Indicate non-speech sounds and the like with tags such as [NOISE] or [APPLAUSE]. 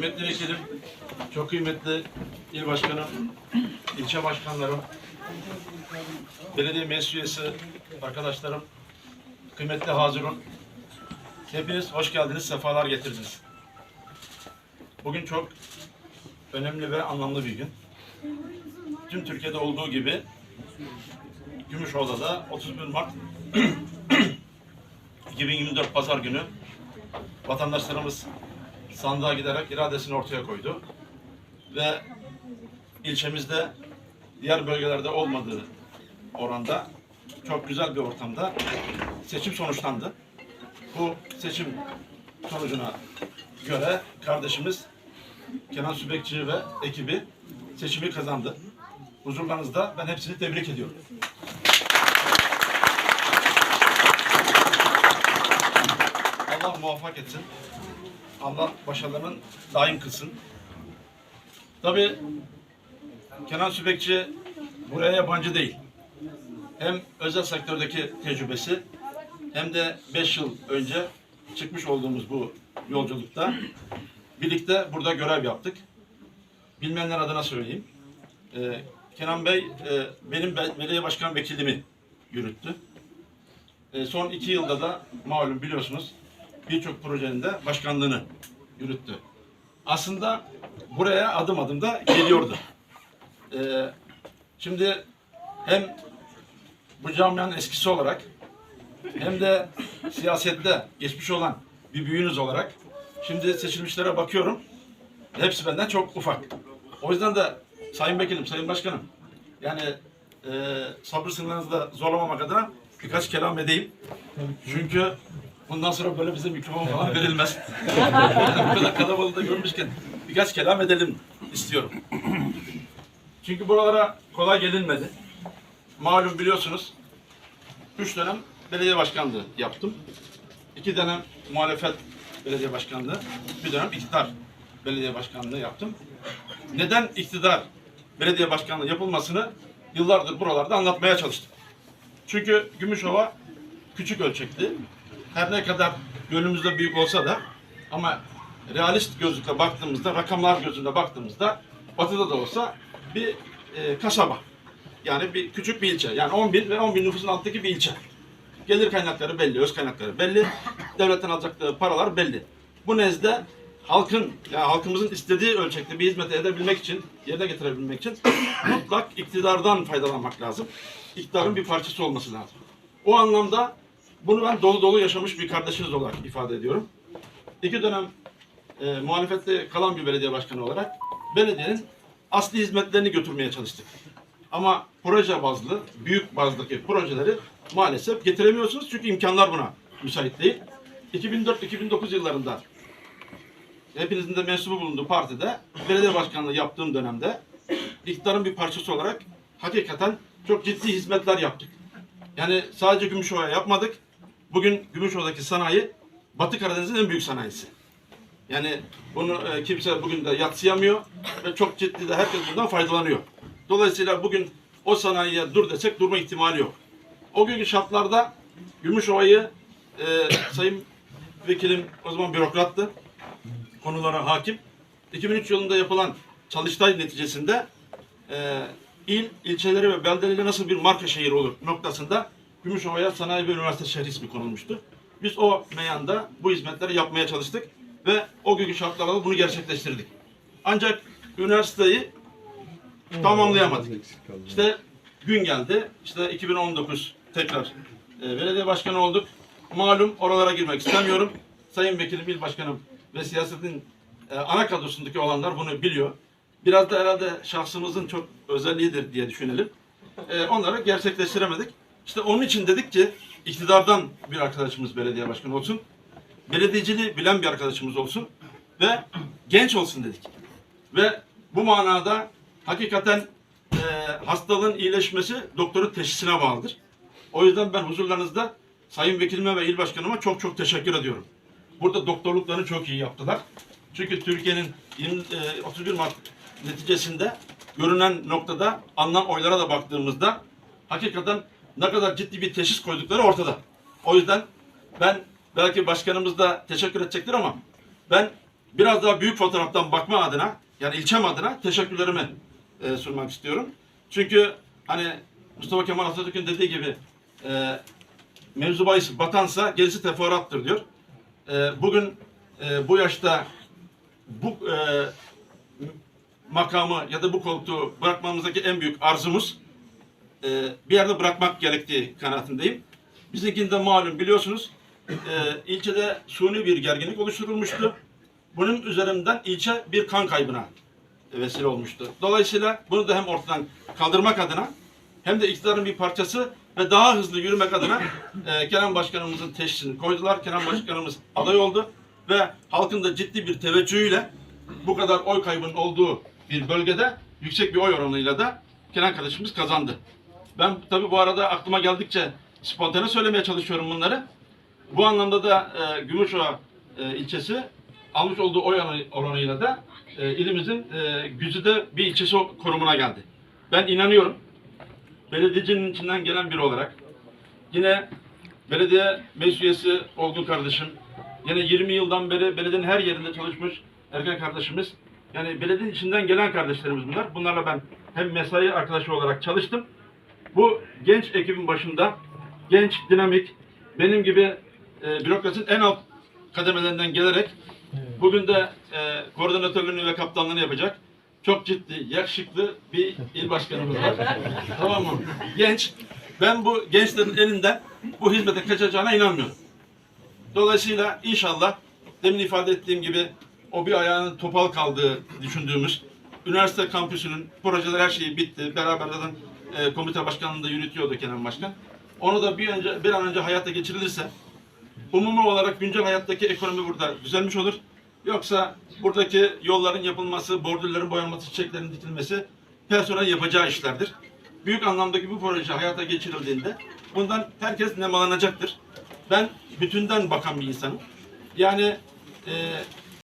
Kıymetli vekilim, çok kıymetli il başkanım, ilçe başkanlarım, belediye meclis arkadaşlarım, kıymetli hazırın. Hepiniz hoş geldiniz, sefalar getirdiniz. Bugün çok önemli ve anlamlı bir gün. Tüm Türkiye'de olduğu gibi Gümüşoğlu'da 31 Mart [CLEARS THROAT] 2024 Pazar günü vatandaşlarımız sandığa giderek iradesini ortaya koydu. Ve ilçemizde diğer bölgelerde olmadığı oranda çok güzel bir ortamda seçim sonuçlandı. Bu seçim sonucuna göre kardeşimiz Kenan Sübekçi ve ekibi seçimi kazandı. Huzurlarınızda ben hepsini tebrik ediyorum. Allah muvaffak etsin. Allah başarılarının daim kılsın. Tabii Kenan Sübekçi buraya yabancı değil. Hem özel sektördeki tecrübesi hem de 5 yıl önce çıkmış olduğumuz bu yolculukta birlikte burada görev yaptık. Bilmeyenler adına söyleyeyim. Ee, Kenan Bey e, benim be- belediye başkan vekilimi yürüttü. E, son iki yılda da malum biliyorsunuz birçok projenin de başkanlığını yürüttü. Aslında buraya adım adım da geliyordu. E, şimdi hem bu camianın eskisi olarak hem de siyasette geçmiş olan bir büyüğünüz olarak şimdi seçilmişlere bakıyorum. Hepsi benden çok ufak. O yüzden de Sayın Vekilim, Sayın Başkanım yani e, sabır sınırlarınızı da zorlamamak adına birkaç kelam edeyim. Çünkü bundan sonra böyle bize mikrofon falan verilmez. yani [LAUGHS] bu kadar kalabalığı da görmüşken birkaç kelam edelim istiyorum. Çünkü buralara kolay gelinmedi. Malum biliyorsunuz üç dönem belediye başkanlığı yaptım. İki dönem muhalefet belediye başkanlığı, bir dönem iktidar belediye başkanlığı yaptım. Neden iktidar belediye başkanlığı yapılmasını yıllardır buralarda anlatmaya çalıştım. Çünkü Gümüşova küçük ölçekli. Her ne kadar gönlümüzde büyük olsa da ama realist gözlükle baktığımızda, rakamlar gözünde baktığımızda batıda da olsa bir e, kasaba. Yani bir küçük bir ilçe. Yani 10 bin ve 10 bin nüfusun altındaki bir ilçe. Gelir kaynakları belli, öz kaynakları belli. Devletten alacakları paralar belli. Bu nezde halkın, yani halkımızın istediği ölçekte bir hizmet edebilmek için, yerine getirebilmek için mutlak iktidardan faydalanmak lazım. İktidarın bir parçası olması lazım. O anlamda bunu ben dolu dolu yaşamış bir kardeşiniz olarak ifade ediyorum. İki dönem e, muhalefette kalan bir belediye başkanı olarak belediyenin asli hizmetlerini götürmeye çalıştık. Ama proje bazlı, büyük bazdaki projeleri maalesef getiremiyorsunuz çünkü imkanlar buna müsait değil. 2004-2009 yıllarında hepinizin de mensubu bulunduğu partide belediye başkanlığı yaptığım dönemde iktidarın bir parçası olarak hakikaten çok ciddi hizmetler yaptık. Yani sadece Gümüşova'ya yapmadık. Bugün Gümüşova'daki sanayi Batı Karadeniz'in en büyük sanayisi. Yani bunu e, kimse bugün de yatsıyamıyor ve çok ciddi de herkes bundan faydalanıyor. Dolayısıyla bugün o sanayiye dur desek durma ihtimali yok. O günkü şartlarda Gümüşova'yı e, [COUGHS] Sayın Vekilim o zaman bürokrattı. Konulara hakim. 2003 yılında yapılan çalıştay neticesinde e, il, ilçeleri ve beldeleriyle nasıl bir marka şehir olur noktasında Gümüşova'ya sanayi ve üniversite şehri ismi konulmuştu. Biz o meyanda bu hizmetleri yapmaya çalıştık ve o günkü şartlarda da bunu gerçekleştirdik. Ancak üniversiteyi tamamlayamadık. İşte gün geldi. İşte 2019 tekrar e, belediye başkanı olduk. Malum oralara girmek istemiyorum. Sayın Vekilim, İl Başkanım ve siyasetin e, ana kadrosundaki olanlar bunu biliyor. Biraz da herhalde şahsımızın çok özelliğidir diye düşünelim. E, onları gerçekleştiremedik. İşte onun için dedik ki iktidardan bir arkadaşımız belediye başkanı olsun. Belediyeciliği bilen bir arkadaşımız olsun ve genç olsun dedik. Ve bu manada hakikaten e, hastalığın iyileşmesi doktorun teşhisine bağlıdır. O yüzden ben huzurlarınızda Sayın Vekilime ve İl Başkanıma çok çok teşekkür ediyorum. Burada doktorluklarını çok iyi yaptılar. Çünkü Türkiye'nin 20, e, 31 Mart neticesinde görünen noktada alınan oylara da baktığımızda hakikaten ne kadar ciddi bir teşhis koydukları ortada. O yüzden ben belki başkanımız da teşekkür edecektir ama ben biraz daha büyük fotoğraftan bakma adına yani ilçem adına teşekkürlerimi e, sunmak istiyorum. Çünkü hani Mustafa Kemal Atatürk'ün dediği gibi e, mevzu bahis batansa gerisi teferruattır diyor. E, bugün e, bu yaşta bu e, makamı ya da bu koltuğu bırakmamızdaki en büyük arzumuz e, bir yerde bırakmak gerektiği kanaatindeyim. Bizimkinde malum biliyorsunuz e, ilçede suni bir gerginlik oluşturulmuştu. Bunun üzerinden ilçe bir kan kaybına vesile olmuştu. Dolayısıyla bunu da hem ortadan kaldırmak adına hem de iktidarın bir parçası ve daha hızlı yürümek adına e, Kenan Başkanımızın teşhisini koydular. Kenan Başkanımız aday oldu ve halkın da ciddi bir teveccühüyle bu kadar oy kaybının olduğu bir bölgede yüksek bir oy oranıyla da Kenan kardeşimiz kazandı. Ben tabii bu arada aklıma geldikçe spontane söylemeye çalışıyorum bunları. Bu anlamda da e, Gümüşova e, ilçesi almış olduğu oy oranı- oranıyla da e, ilimizin e, güzide bir ilçesi konumuna geldi. Ben inanıyorum belediyecinin içinden gelen biri olarak yine belediye meclis üyesi Olgun kardeşim yine 20 yıldan beri belediyenin her yerinde çalışmış Erkan kardeşimiz yani belediyenin içinden gelen kardeşlerimiz bunlar. Bunlarla ben hem mesai arkadaşı olarak çalıştım. Bu genç ekibin başında genç, dinamik, benim gibi e, bürokrasinin en alt kademelerinden gelerek bugün de e, koordinatörlüğünü ve kaptanlığını yapacak çok ciddi, yakışıklı bir il başkanımız var. [LAUGHS] tamam mı? Genç. Ben bu gençlerin elinden bu hizmete kaçacağına inanmıyorum. Dolayısıyla inşallah demin ifade ettiğim gibi o bir ayağının topal kaldığı düşündüğümüz üniversite kampüsünün projeler her şeyi bitti. Beraber zaten e, komite başkanlığını da yürütüyordu Kenan Başkan. Onu da bir önce bir an önce hayata geçirilirse umumi olarak güncel hayattaki ekonomi burada düzelmiş olur. Yoksa buradaki yolların yapılması, bordürlerin boyanması, çiçeklerin dikilmesi personel yapacağı işlerdir. Büyük anlamdaki bu proje hayata geçirildiğinde bundan herkes nemalanacaktır. Ben bütünden bakan bir insanım. Yani e,